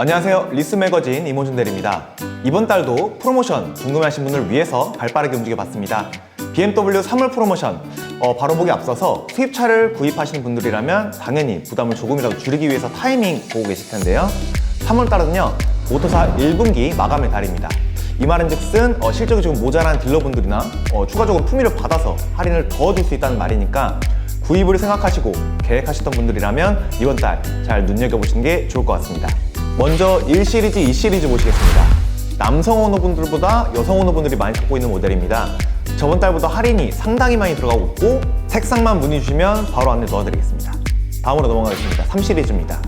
안녕하세요. 리스 매거진 이모준 대리입니다. 이번 달도 프로모션 궁금해하신 분을 위해서 발빠르게 움직여봤습니다. BMW 3월 프로모션 어, 바로 보기 앞서서 수입차를 구입하시는 분들이라면 당연히 부담을 조금이라도 줄이기 위해서 타이밍 보고 계실 텐데요. 3월 달은요 모터사 1분기 마감의 달입니다. 이 말은즉슨 어, 실적이 조금 모자란 딜러분들이나 어, 추가적으로 품위를 받아서 할인을 더 줄 수 있다는 말이니까 구입을 생각하시고 계획하시던 분들이라면 이번 달 잘 눈여겨보시는 게 좋을 것 같습니다. 먼저 1 시리즈, 2 시리즈 보시겠습니다. 남성 오너분들보다 여성 오너분들이 많이 갖고 있는 모델입니다. 저번 달보다 할인이 상당히 많이 들어가고 있고 색상만 문의 주시면 바로 안내 도와드리겠습니다. 다음으로 넘어가겠습니다. 3 시리즈입니다.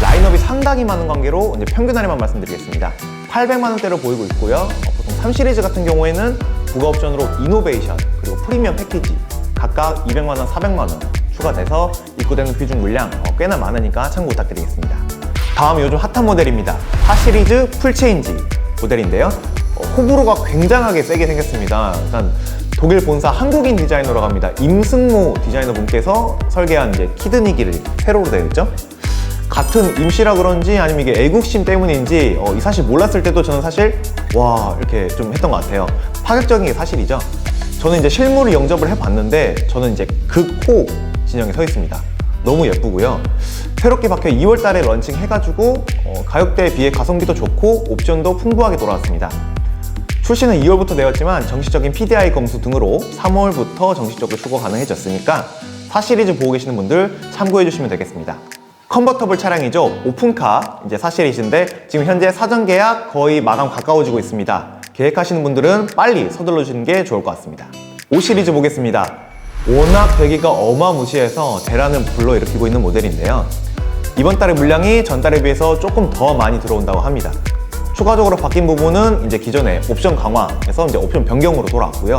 라인업이 상당히 많은 관계로 이제 평균 할인만 말씀드리겠습니다. 800만 원대로 보이고 있고요. 어, 보통 3 시리즈 같은 경우에는 부가 옵션으로 이노베이션 그리고 프리미엄 패키지 각각 200만 원, 400만 원 추가돼서 입고되는 비중 물량 어, 꽤나 많으니까 참고 부탁드리겠습니다. 다음 요즘 핫한 모델입니다. 4 시리즈 풀체인지 모델인데요. 어, 호불호가 굉장하게 세게 생겼습니다. 일단 독일 본사 한국인 디자이너라고 합니다. 임승모 디자이너 분께서 설계한 이제 키드니기를 세로로 되어 있죠. 같은 임시라 그런지 아니면 이게 애국심 때문인지 어, 이 사실 몰랐을 때도 저는 사실 와 이렇게 좀 했던 것 같아요. 파격적인 게 사실이죠. 저는 이제 실물을 영접을 해봤는데 저는 이제 극호 진영에 서 있습니다. 너무 예쁘고요. 새롭게 박혀 2월 달에 런칭 해가지고 어, 가격대에 비해 가성비도 좋고 옵션도 풍부하게 돌아왔습니다. 출시는 2월부터 되었지만 정식적인 PDI 검수 등으로 3월부터 정식적으로 출고 가능해졌으니까 4 시리즈 보고 계시는 분들 참고해 주시면 되겠습니다. 컨버터블 차량이죠. 오픈카 이제 4 시리즈인데 지금 현재 사전 계약 거의 마감 가까워지고 있습니다. 계획하시는 분들은 빨리 서둘러 주시는 게 좋을 것 같습니다. 5 시리즈 보겠습니다. 워낙 배기가 어마무시해서 대란을 불러일으키고 있는 모델인데요. 이번 달의 물량이 전달에 비해서 조금 더 많이 들어온다고 합니다. 추가적으로 바뀐 부분은 이제 기존의 옵션 강화에서 이제 옵션 변경으로 돌아왔고요.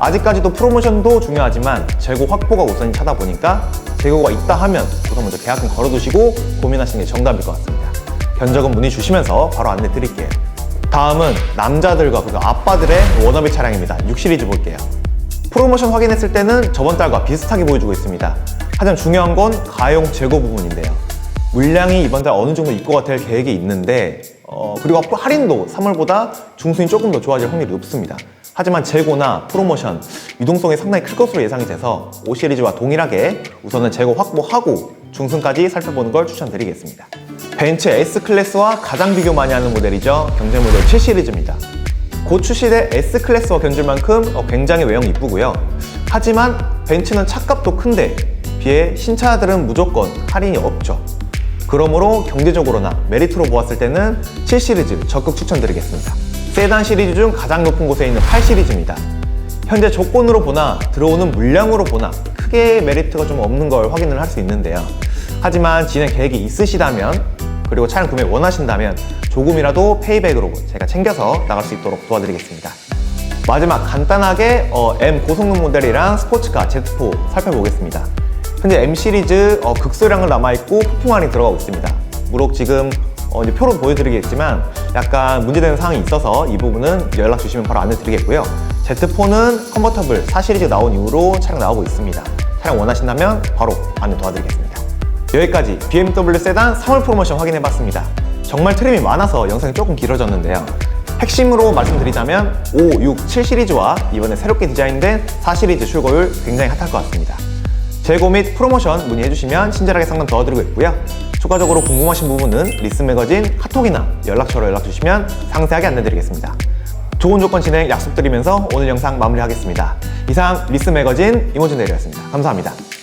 아직까지도 프로모션도 중요하지만 재고 확보가 우선이 차다 보니까 재고가 있다 하면 우선 먼저 계약금 걸어두시고 고민하시는 게 정답일 것 같습니다. 견적은 문의 주시면서 바로 안내 드릴게요. 다음은 남자들과 그리고 아빠들의 워너비 차량입니다. 6 시리즈 볼게요. 프로모션 확인했을 때는 저번 달과 비슷하게 보여주고 있습니다. 하지만 중요한 건 가용 재고 부분인데요. 물량이 이번 달 어느 정도 입고가 될 계획이 있는데 어, 그리고 앞으로 할인도 3월보다 중순이 조금 더 좋아질 확률이 높습니다. 하지만 재고나 프로모션 유동성이 상당히 클 것으로 예상이 돼서 5 시리즈와 동일하게 우선은 재고 확보하고 중순까지 살펴보는 걸 추천드리겠습니다. 벤츠 S클래스와 가장 비교 많이 하는 모델이죠. 경쟁 모델 7 시리즈입니다. 곧 출시될 S클래스와 견줄 만큼 어, 굉장히 외형 이쁘고요. 하지만 벤츠는 차값도 큰데 비해 신차들은 무조건 할인이 없죠. 그러므로 경제적으로나 메리트로 보았을 때는 7 시리즈 적극 추천드리겠습니다. 세단 시리즈 중 가장 높은 곳에 있는 8 시리즈입니다. 현재 조건으로 보나 들어오는 물량으로 보나 크게 메리트가 좀 없는 걸 확인을 할 수 있는데요. 하지만 진행 계획이 있으시다면 그리고 차량 구매 원하신다면 조금이라도 페이백으로 제가 챙겨서 나갈 수 있도록 도와드리겠습니다. 마지막 간단하게 어, M 고성능 모델이랑 스포츠카 Z4 살펴보겠습니다. 현재 M 시리즈 어, 극소량을 남아있고 폭풍 할인 들어가고 있습니다. 무럭 지금 어, 이제 표로 보여드리겠지만 약간 문제되는 사항이 있어서 이 부분은 연락 주시면 바로 안내 드리겠고요. Z4는 컨버터블 4 시리즈 나온 이후로 차량 나오고 있습니다. 차량 원하신다면 바로 안내 도와드리겠습니다. 여기까지 BMW 세단 3월 프로모션 확인해봤습니다. 정말 트림이 많아서 영상이 조금 길어졌는데요. 핵심으로 말씀드리자면 5, 6, 7 시리즈와 이번에 새롭게 디자인된 4 시리즈 출고율 굉장히 핫할 것 같습니다. 재고 및 프로모션 문의해주시면 친절하게 상담 도와드리고 있고요. 추가적으로 궁금하신 부분은 리스 매거진 카톡이나 연락처로 연락주시면 상세하게 안내드리겠습니다. 좋은 조건 진행 약속드리면서 오늘 영상 마무리하겠습니다. 이상 리스 매거진 이모준 대리였습니다. 감사합니다.